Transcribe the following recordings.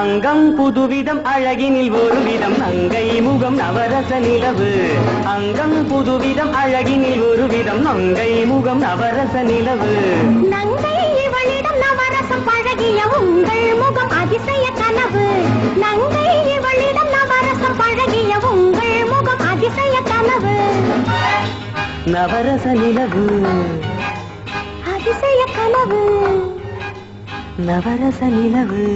அங்கம் புதுவிதம் அழகினில் ஒரு விதம் நங்கை முகம் நவரச நிலவு. அங்கம் புதுவிதம் அழகினில் ஒரு விதம் நங்கை முகம் நவரச நிலவு. நங்கை இவளிடம் நவரசம் பழகிய உங்கள் முகம் அதிசய கனவு. நங்கை இவளிடம் நவரசம் பழகிய உங்கள் முகம் அதிசய கனவு. நவரச நிலவு. அதிசய கனவு. நவரச நிலவு.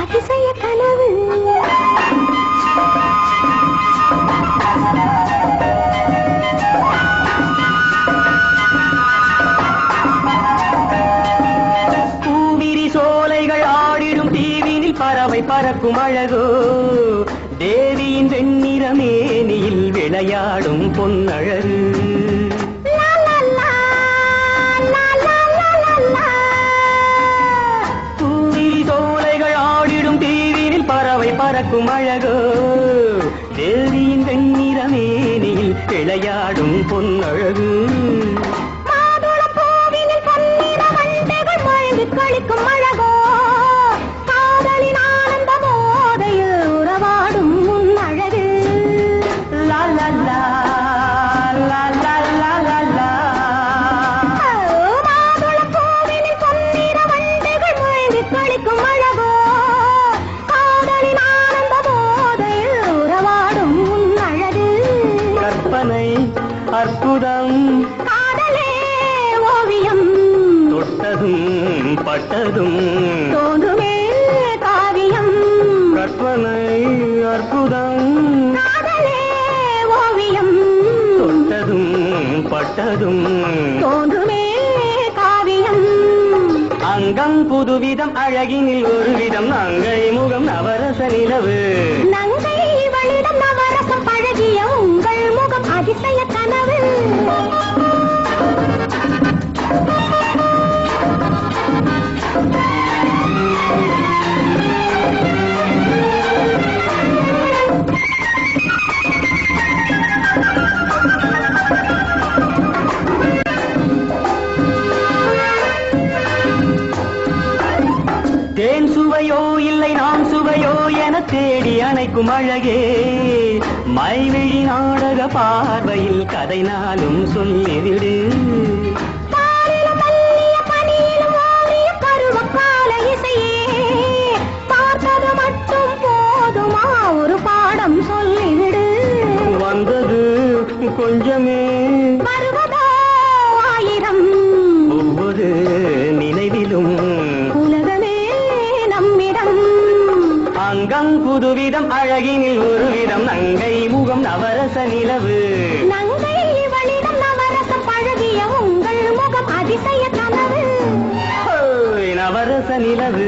அதிசய கனவு. பூவிரி சோலைகள் ஆடிடும் தீவினில் பறவை பறக்கும் அழகோ. தேவியின் வெண்ணிற மேனியில் விளையாடும் பொன்னழகு. பார்க்கும் அழகோ? தேவியின் வெண்ணிறமேனியில் விளையாடும் பொன்னழகு. மழை அற்புதம். காதலே ஓவியம். தொட்டதும் பட்டதும் தோன்றுமே காவியம். கற்பனை அற்புதம். காதலே ஓவியம். தொட்டதும் பட்டதும் தோன்றுமே காவியம். அங்கம் புதுவிதம் அழகினில் ஒரு விதம் நங்கை முகம் நவரச நிலவு. நங்கை இல்லை நாம் சுவையோ என தேடி அணைக்கும் அழகே. மைவிழி நாடக பார்வையில் கதை நாளும் சொல்லிவிடு. பாலிலும் புதுவிதம் அழகினில் ஒரு விதம் நங்கை முகம் நவரச நிலவு. நங்கை இவளிடம் நவரசம் பழகிய உங்கள் முகம் அதிசய கனவு. ஓய், நவரச நிலவு.